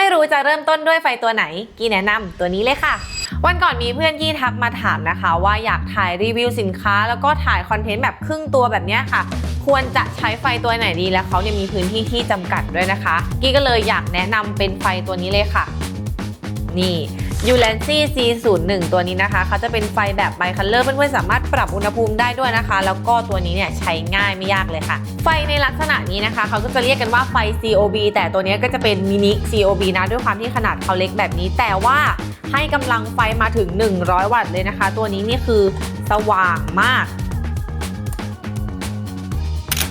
ไม่รู้จะเริ่มต้นด้วยไฟตัวไหน กี่แนะนำตัวนี้เลยค่ะ วันก่อนมีเพื่อนกี้ทักมาถามนะคะ ว่าอยากถ่ายรีวิวสินค้า แล้วก็ถ่ายคอนเทนต์แบบครึ่งตัวแบบนี้ค่ะ ควรจะใช้ไฟตัวไหนดีแล้วเขาเนี่ยมีพื้นที่ที่จำกัดด้วยนะคะ กี้ก็เลยอยากแนะนำเป็นไฟตัวนี้เลยค่ะ นี่ ยูแลนซี่ C01 ตัวนี้นะคะเขาจะเป็นไฟแบบไบคัลเลอร์เพื่อนๆสามารถปรับอุณหภูมิได้ด้วยนะคะ แล้วก็ตัวนี้เนี่ยใช้ง่ายไม่ยากเลยค่ะ ไฟในลักษณะนี้นะคะเขาก็จะเรียกกันว่าไฟ COB แต่ตัวนี้ก็จะเป็นมินิ COB นะด้วยความที่ขนาดเขาเล็กแบบนี้ แต่ว่าให้กำลังไฟมาถึง 100 วัตต์เลยนะคะ ตัวนี้นี่คือสว่างมาก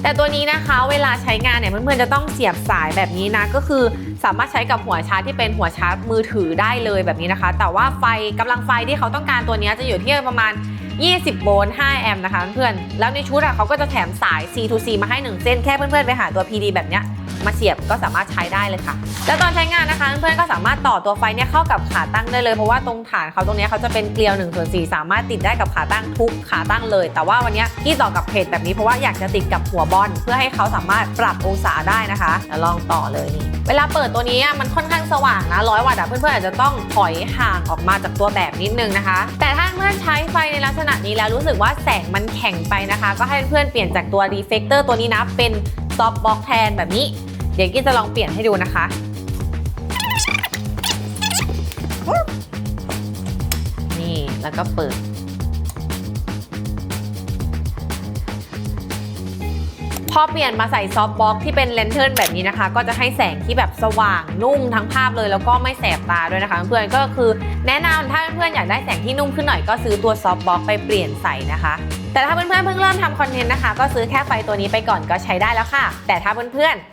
แต่ตัวนี้นะคะเวลาใช้งานเนี่ยเพื่อนๆจะต้องเสียบสายแบบนี้นะก็คือสามารถใช้กับหัวชาร์จที่เป็นหัวชาร์จมือถือได้เลยแบบนี้นะคะ แต่ว่าไฟกำลังไฟที่เขาต้องการตัวนี้จะอยู่ที่ประมาณ 20 โวลต์ 5 แอมป์นะคะเพื่อนๆแล้วในชุดอะเขาก็จะแถมสาย C to C มาให้ 1 เส้นแค่เพื่อนๆไปหาตัว PD แบบเนี้ย มาเสียบก็สามารถใช้ได้เลยค่ะ แล้วตอนใช้งานนะคะเพื่อนๆก็สามารถต่อตัวไฟเนี่ยเข้ากับขาตั้งได้เลยเพราะว่าตรงฐานเขาตรงนี้เขาจะเป็นเกลียว1ส่วน4สามารถติดได้กับขาตั้งทุกขาตั้งเลย แต่ว่าวันนี้ที่ต่อกับเพจแบบนี้เพราะว่าอยากจะติดกับหัวบอลเพื่อให้เขาสามารถปรับองศาได้นะคะแล้วลองต่อเลยนี่เวลาเปิดตัวนี้อะมันค่อนข้างสว่างนะร้อยวัตต์เพื่อนๆอาจจะต้องถอยห่างออกมาจากตัวแบบนิดนึงนะคะ แต่ถ้าเพื่อนใช้ไฟในลักษณะนี้แล้วรู้สึกว่าแสงมันแข็งไปนะคะ ก็ให้เพื่อนๆเปลี่ยนจากตัวรีเฟกเตอร์ตัวนี้นะเป็น ซอฟต์บ็อกแทนแบบนี้ เดี๋ยวกี้จะลองเปลี่ยนให้ดูนะคะ นี่แล้วก็เปิด พอเปลี่ยนมาใส่ซอฟต์บ็อกที่เป็นเลนเทิร์นแบบนี้นะคะ ก็จะให้แสงที่แบบสว่างนุ่มทั้งภาพเลยแล้วก็ไม่แสบตาด้วยนะคะ เพื่อนก็คือแนะนำถ้าเพื่อนๆอยากได้แสงที่นุ่มขึ้นหน่อยก็ซื้อตัวซอฟต์บ็อกไปเปลี่ยนใส่นะคะ แต่ถ้าเพื่อนๆเพิ่งเริ่มทำคอนเทนต์นะคะ ก็ซื้อแค่ไฟตัวนี้ไปก่อนก็ใช้ได้แล้วค่ะ แต่ถ้าเพื่อนๆ